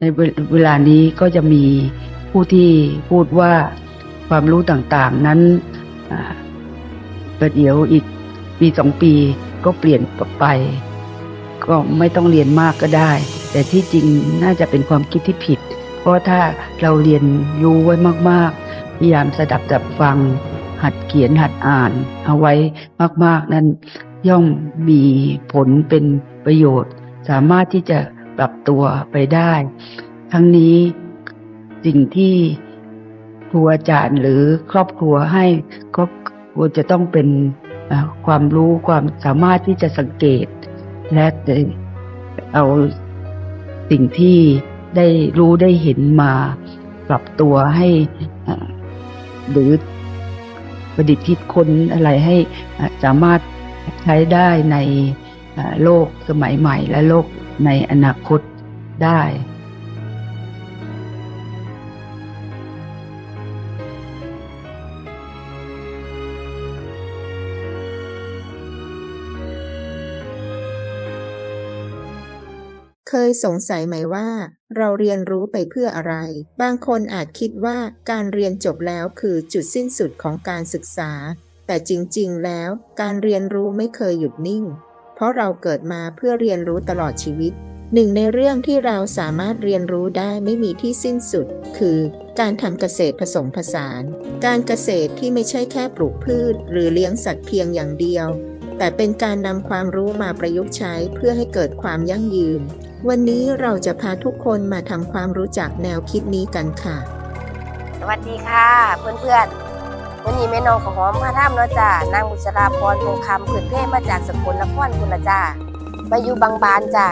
ในเวลานี้ก็จะมีผู้ที่พูดว่าความรู้ต่างๆนั้นประเดี๋ยวอีกปีสองปีก็เปลี่ยนไป ก็ไม่ต้องเรียนมากก็ได้ แต่ที่จริงน่าจะเป็นความคิดที่ผิด เพราะถ้าเราเรียนรู้ไว้มากๆ พยายามสดับจับฟัง หัดเขียนหัดอ่าน เอาไว้มาก ๆ นั้นย่อมมีผลเป็นประโยชน์ สามารถที่จะ ปรับตัวไปได้ ทั้งนี้สิ่งที่ครูอาจารย์หรือครอบครัวให้ก็ควรจะต้องเป็นความรู้ความสามารถที่จะสังเกต และเอาสิ่งที่ได้รู้ได้เห็นมาปรับตัวให้หรือประดิษฐ์คิดค้นอะไรให้สามารถใช้ได้ในโลกสมัยใหม่และโลก ในอนาคตได้ เคยสงสัยไหมว่า เราเรียนรู้ไปเพื่ออะไร บางคนอาจคิดว่าการเรียนจบแล้วคือจุดสิ้นสุดของการศึกษา แต่จริงๆแล้วการเรียนรู้ไม่เคยหยุดนิ่ง เพราะเราเกิดมาเพื่อเรียนรู้ตลอดชีวิต หนึ่งในเรื่องที่เราสามารถเรียนรู้ได้ไม่มีที่สิ้นสุด คือการทำเกษตรผสมผสาน การเกษตรที่ไม่ใช่แค่ปลูกพืช หรือเลี้ยงสัตว์เพียงอย่างเดียว แต่เป็นการนำความรู้มาประยุกต์ใช้เพื่อให้เกิดความยั่งยืน วันนี้เราจะพาทุกคนมาทำความรู้จักแนวคิดนี้กันค่ะ สวัสดีค่ะเพื่อนๆ วันนี้แม่น้องของหอมมาท่ามเนาะจ้านางบุษราพรคงคำผืนเพ่มาจากสกลนครคุณละจ้ามาอยู่บางบานจ้า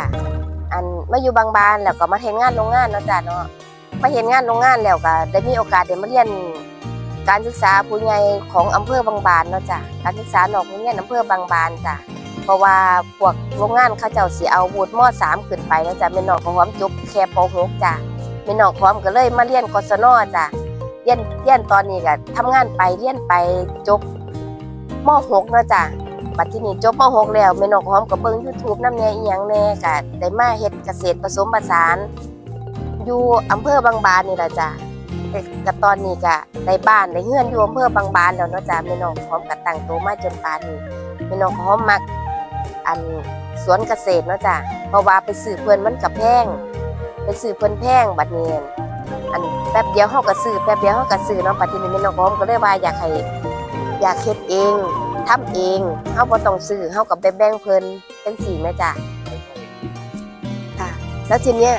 อันมาอยู่บางบานแล้วก็มาเห็นงานโรงงานเนาะจ้าเนาะมาเห็นงานโรงงานแล้วก็ได้มีโอกาสได้มาเรียนการศึกษาผู้ใหญ่ของอำเภอบางบานเนาะจ้าการศึกษานอกโรงเรียนอำเภอบางบานจ้าเพราะว่าพวกโรงงานเขาเจ้าสิเอาวุฒิม .3 ขึ้นไปเนาะจ้าแม่น้องของหอมจบแค่ป .6 จ้าแม่น้องของหอมก็เลยมาเรียนกศนจ้า เรียนเรียนตอนนี้ก็ทำงานไปเรียนไปจบม .6 เนาะจ้ะบัดที่นี้จบม .6 แล้วแม่นกหอมก็เบิ่ง YouTube นำแหน่อีหยังแน่ก็ได้มาเฮ็ดเกษตรผสมผสาน อยู่อำเภอบางบานนี่ล่ะจ้ะแต่ก็ตอนนี้ก็ได้บ้านได้เฮือนอยู่อำเภอบางบานแล้วเนาะจ้ะแม่นกหอมก็ตั้งโตมาจนป่านนี้แม่นกหอมมักอันสวนเกษตรเนาะจ้ะเพราะว่าไปซื้อเพิ่นมันก็แพงไปซื้อเพิ่นแพงบัดนี้ อันแป๊บเดียวเฮาก็ซื้อแป๊บเดียวเฮาก็ซื้อเนาะปัจจุบันนี้น้องหอมก็เลยว่าอยากให้อยากเฮ็ดเองทำเองเฮาบ่ต้องซื้อเฮาก็ไปแบ่งเพิ่นเป็นสีแม่จ้ะค่ะ แล้วทีเนี้ย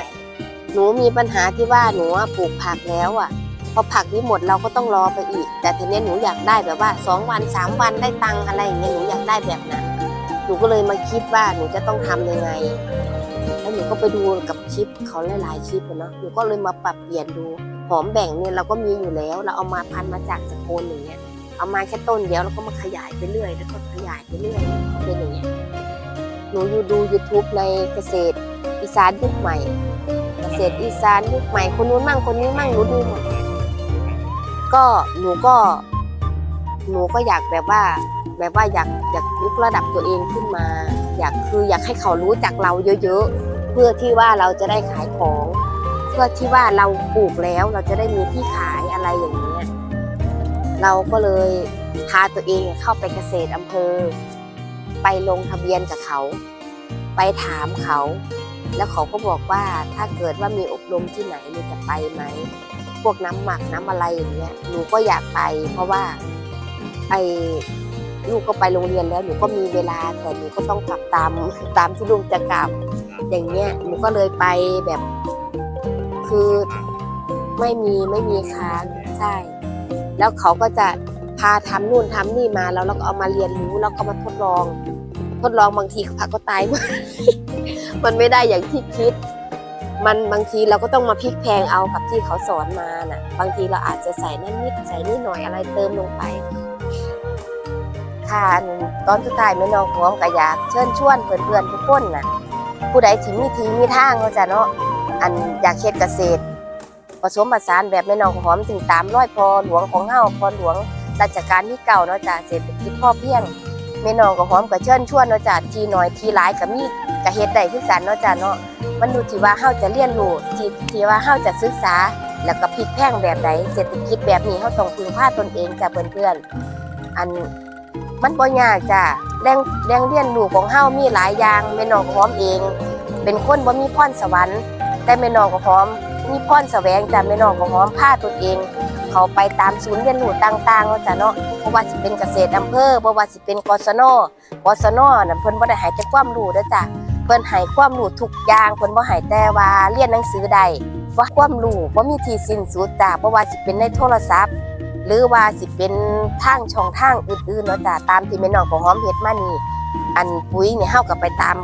หนูมีปัญหาที่ว่าหนูอะปลูกผักแล้วอะพอผักนี้หมดเราก็ต้องรอไปอีก แต่ทีเนี้ยหนูอยากได้แบบว่าสองวันสามวันได้ตังค์อะไรอย่างเงี้ยหนูอยากได้แบบนั้นหนูก็เลยมาคิดว่าหนูจะต้องทำยังไง ก็ไปดูกับคลิปเขาหลายๆคลิปเนาะหนูก็เลยมาปรับเปลี่ยนดูหอมแบ่งเนี่ยเราก็มีอยู่แล้ว เราเอามาพันมาจากสกลอย่างเงี้ยเอามาแค่ต้นเดียวแล้วก็มาขยายไปเรื่อย แล้วก็ขยายไปเรื่อยเป็นอย่างเงี้ยหนูอยู่ดู YouTube ในเกษตรอีสานยุคใหม่ เกษตรอีสานยุคใหม่คนนู้นมั่งคนนี้มั่งหนูดูหมดก็หนูก็ หนูก็อยากแบบว่า แบบว่าอยากอยากยกระดับตัวเองขึ้นมา อยากคืออยากให้เขารู้จักเราเยอะๆ พื่อที่ว่าเราจะได้ขายของ เพื่อที่ว่าเราปลูกแล้วเราจะได้มีที่ขายอะไรอย่างเงี้ยเราก็เลยพาตัวเองเข้าไปเกษตรอำเภอ ไปลงทะเบียนกับเขา ไปถามเขา แล้วเขาก็บอกว่าถ้าเกิดว่ามีอบรมที่ไหนหนูจะไปไหมพวกน้ำหมักน้ำอะไรอย่างเงี้ยหนูก็อยากไป เพราะว่าไอ้ลูกก็ไปโรงเรียนแล้วหนูก็มีเวลาแต่หนูก็ต้องกลับตามตามที่ลูกจะกลับ อย่างเงี้ยหนูก็เลยไปแบบ คือไม่มีไม่มีค้างใช่ แล้วเขาก็จะพาทำนู่นทำนี่มาแล้วเราก็เอามาเรียนรู้แล้วก็มาทดลอง ทดลองบางทีผักก็ตายมดมันไม่ได้อย่างที่คิด มันบางทีเราก็ต้องมาพลิกแพงเอากับที่เขาสอนมาน่ะ บางทีเราอาจจะใส่นั่นนิดใส่นี่หน่อยอะไรเติมลงไปค่ะอันตอนสุดท้ายแม่น้องของก็อยากเชิญชวนเพื่อนๆทุกคนน่ะ ผู้ใดที่มีทีมีทางก็จะเนาะอันอยากเฮ็ดเกษตรผสมผสานแบบแม่น้องหอมถึงตามร้อยพอหลวงของเฮาพอหลวงราชการที่เก่าเนาะจ้ะเศรษฐกิจพ่อเพียงแม่น้องของหอมก็เชิญชวนเนาะจ้ะทีหน้อยทีหลายก็มีก็เฮ็ดได้คือกันเนาะจ้ะเนาะมันอยู่ที่ว่าเฮาจะเรียนรู้ที่ที่ว่าเฮาจะศึกษา แล้วก็พลิกแพงแบบใดเศรษฐกิจแบบนี้เฮาต้องพึ่งพาตนเองจ้ะเพื่อนๆอัน มันบ่ยากจ้ะแรงแรงเรียนรู้ของเฮามีหลายอย่างแม่น้องหอมเอง เป็นคนบ่มีพรสวรรค์ แต่แม่น้องของหอม มีพรแสวงจ้ะแม่น้องของหอมพาตนเอง เขาไปตามศูนย์เรียนรู้ต่างๆเนาะจ้ะเนาะบ่ว่าสิเป็นเกษตรอำเภอบ่ว่าสิเป็นกศนกศนน่ะเพิ่นบ่ได้ให้แต่ความรู้เด้อจ้ะเพิ่นให้ความรู้ทุกอย่างเพิ่นบ่ให้แต่ว่าเรียนหนังสือใดว่าความรู้บ่มีที่สิ้นสุดจ้ะบ่ว่าสิเป็นในโทรศัพท์ หรือว่าสิเป็นทางช่องทางอื่นๆเนาะจ้ะตามที่แม่น้องของหอมเฮ็ดมานี่อันปุ๋ยเนี่ยเฮาก็ไปตาม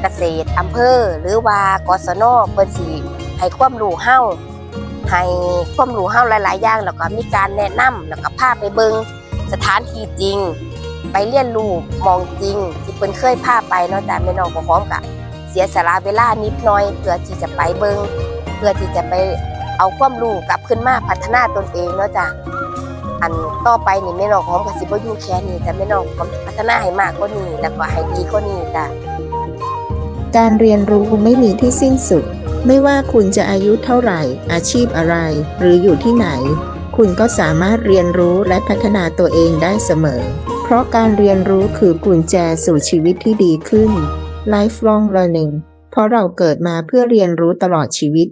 เกษตรอำเภอ หรือว่ากศนเพิ่นสิให้ความรู้เฮาให้ความรู้เฮาหลายๆอย่างแล้วก็มีการแนะนำแล้วก็พาไปเบิงสถานที่จริง ไปเรียนรู้มองจริง ที่เพิ่นเคยพาไปเนาะจ้ะแม่น้องก็พร้อมกับเสียสละเวลานิดหน่อยเพื่อที่จะไปเบิงเพื่อที่จะไป เอาความรู้กลับขึ้นมาพัฒนาตนเองเนาะจ้ะอันต่อไปนี่แม่น้องของก็สิบอยู่แค่นี้จะแม่น้องพัฒนาให้มากกว่านี้แล้วก็ให้ดีกว่านี้จ้ะการเรียนรู้ไม่มีที่สิ้นสุด ไม่ว่าคุณจะอายุเท่าไหร่ อาชีพอะไร หรืออยู่ที่ไหน คุณก็สามารถเรียนรู้และพัฒนาตัวเองได้เสมอ เพราะการเรียนรู้คือกุญแจสู่ชีวิตที่ดีขึ้น lifelong learning เพราะเราเกิดมาเพื่อเรียนรู้ตลอดชีวิต